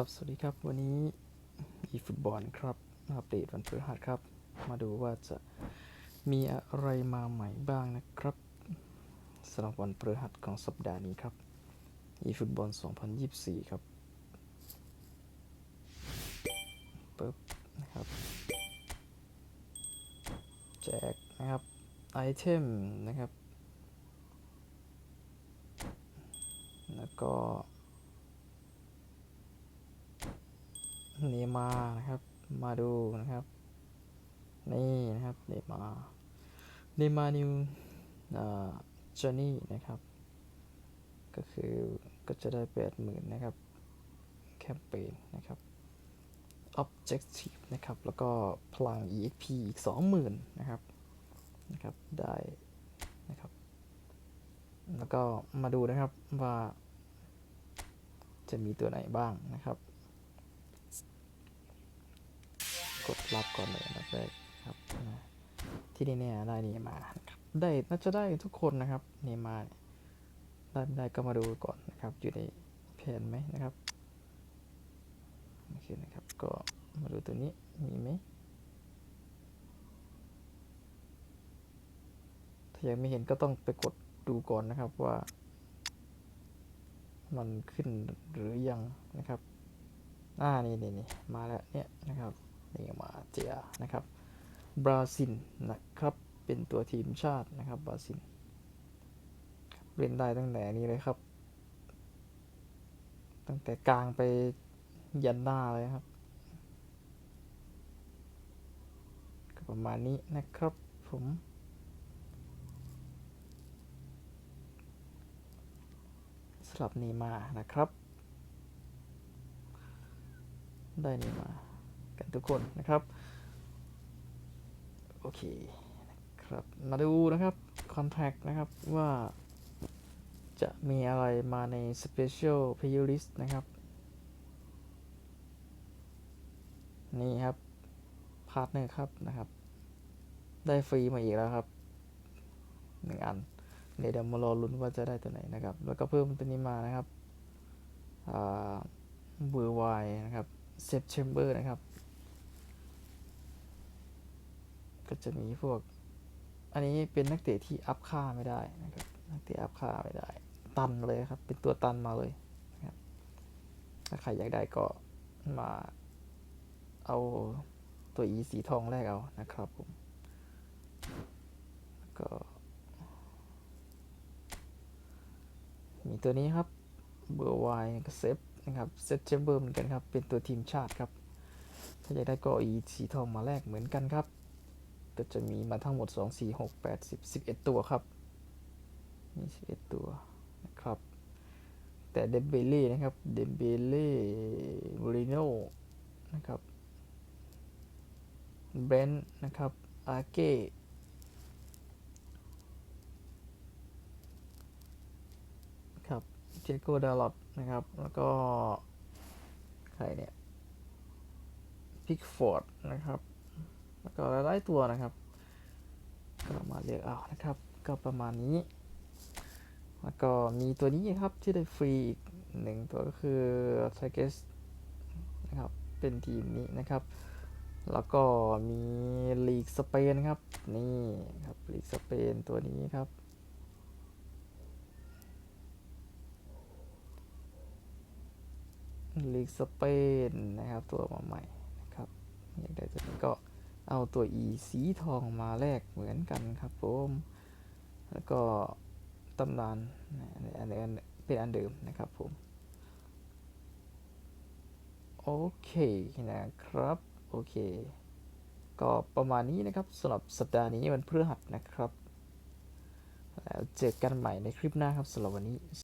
ครับ สวัสดีครับ วันนี้อีฟุตบอลครับมาอัปเดตวันพฤหัสครับ มาดูว่าจะมีอะไรมาใหม่บ้างนะครับสำหรับวันพฤหัสของสัปดาห์นี้ครับอีฟุตบอล 2024 ครับปึ๊บนะครับแจกนะครับ ไอเทมนะครับ แล้วก็ เนมานะครับ มาดูนะครับ นี่นะครับเนมาร์เนมาร์นิวเจอนี่นะครับ ก็คือก็จะได้แปดหมื่นนะครับ แคมเปญนะครับ Objective นะครับ แล้วก็พลัง EXP อีก 20,000 นะครับนะครับได้นะครับ แล้วก็มาดูนะครับว่าจะมีตัวไหนบ้างนะครับ กดรับก่อนเลยนดับแรกครับที่นี่เนี่ยได้เนมาครับได้น่าจะได้ทุกคนนะครับเนี่ยได้ไม่ได้ก็มาดูก่อนนะครับ อยู่ในแผนไหมนะครับโอเคนะครับ ก็มาดูตัวนี้มีไหมถ้ายังไม่เห็นก็ต้องไปกดดูก่อนนะครับว่า มันขึ้นหรือยังนะครับอ่านี่นี่นี่มาแล้วเนี่ยนะครับ นี่มาเจียนะครับบราซิลนะครับเป็นตัวทีมชาตินะครับบราซิลเล่นได้ตั้งแต่นี้เลยครับ ตั้งแต่กลางไปยันหน้าเลยครับก็ประมาณนี้นะครับผมสลับนีมานะครับ ได้นีมา กันทุกคนนะครับ โอเคนะครับมาดูนะครับคอนแทคนะครับว่าจะมีอะไรมาใน Special Playlist นะครับ นี่ครับ พาร์ทเนอร์ครับนะครับ ได้ฟรีมาอีกแล้วครับหนึ่งอัน เดี๋ยวเดี๋ยวมารอลุ้นว่าจะได้ตัวไหนนะครับ แล้วก็เพิ่มตัวนี้มานะครับเบอร์ไวนะครับเซฟแชมเบอร์นะครับ ก็จะมีพวก อันนี้เป็นนักเตะที่อัพค่าไม่ได้นะครับนักเตะอัพค่าไม่ได้ ตันเลยครับ เป็นตัวตันมาเลยนะครับถ้าใครอยากได้ก็มาเอาตัว e สีทองแรกเอานะครับผมก็ มีตัวนี้ครับ เบอร์วายกับเซฟนะครับเซฟเชมเบอร์เหมือนกันครับ เป็นตัวทีมชาติครับ ถ้าอยากได้ก็อีสีทองมาแลกเหมือนกันครับ ก็จะมีมาทั้งหมด 2 4 6 8 10 11 ตัวครับ มี 11 ตัวนะครับ แต่เดมเบเล่นะครับ เดมเบเล่บริโนนะครับเบรนท์นะครับ อาเก้ครับ เจโกดาลอตนะครับ แล้วก็ ใครเนี่ย พิกฟอร์ดนะครับ แล้วก็หลายตัวนะครับก็มาเลือกเอานะครับ ก็ประมาณนี้ แล้วก็มีตัวนี้ครับที่ได้ฟรีอีกหนึ่งตัวก็คือไทเกสนะครับ เป็นทีมนี้นะครับ แล้วก็มีลีกสเปนครับ นี่ครับลีกสเปนตัวนี้ครับลีกสเปนนะครับ ตัวมาใหม่นะครับอยากได้ตัวนี้ก็ เอาตัว e สีทองมาแลกเหมือนกันครับผมแล้วก็ตำนานอันเป็นอันเดิมนะครับผม โอเคนะครับ โอเค ก็ประมาณนี้นะครับสำหรับสัปดาห์นี้วันพฤหัสนะครับ แล้วเจอกันใหม่ในคลิปหน้าครับสำหรับวันนี้